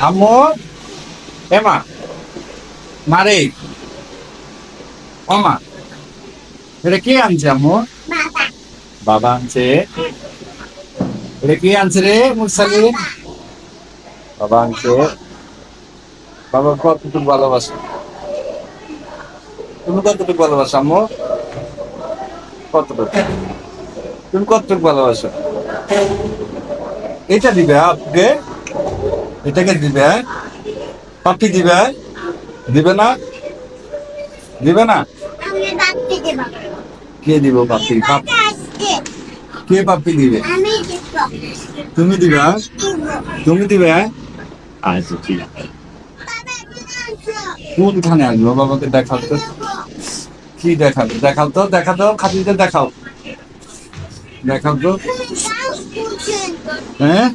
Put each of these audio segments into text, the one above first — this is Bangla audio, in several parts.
আম্মু এমা মারে। ওমা এটা কে আনছে আম্মু? বাবা। বাবা আনছে। এটা কে আনছে রে মুরসালি? বাবা। আনছে। বাবা কতটুকু ভালোবাসো? তুমি কতটুকু ভালোবাসো আম্মু? কতটুকু? তুমি কতটুকু ভালোবাসো? এটা দিবে আপকে এটাকে দিবে পাপি দিবে দিবে না? দিবে না? কে দিব পাপি কে পাপি দিবে? আমি দেব। তুমি দিবে দেব। তুমি দিবে আচ্ছা ঠিক আছে। কোনখানে আসব? বাবাকে দেখাও তো। কি দেখাবে? দেখাও তো দেখা তো খাতিতে দেখাও। দেখাও তো। হ্যাঁ?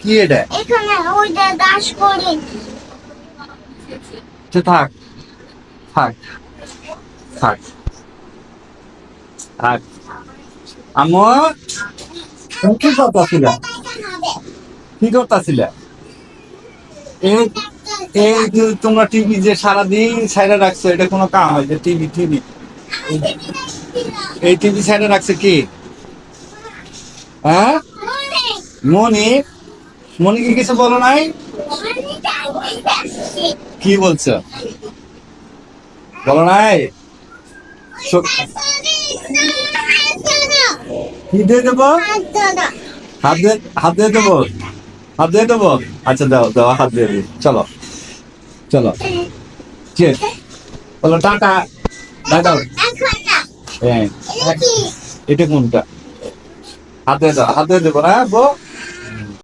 কি এটা? এখানে ওই যে গাছ করি। সে থাক। থাক। থাক। থাক। কি করতেছিল? কি করতেছিল? এই এই যে তোমরা টিভি যে সারাদিন সাইডে রাখছো এটা কোনো কাম হয়? যে টিভি টিভি এই টিভি সাইডে রাখছে কি? হ্যাঁ? মনি মনি কি কিছু বলো নাই? কি বলছো? বলো নাই? কি দিয়ে দেবো? হাত দিয়ে হাত দিয়ে দেবো? হাত দিয়ে দেবো? আচ্ছা দাও দাও, হাত দিয়ে দিই। চলো। চলো। কে? বলো, টাটা। দাও হ্যাঁ। এটা কোনটা? হাত দিয়ে দাও, হাত দিয়ে দেবো না বো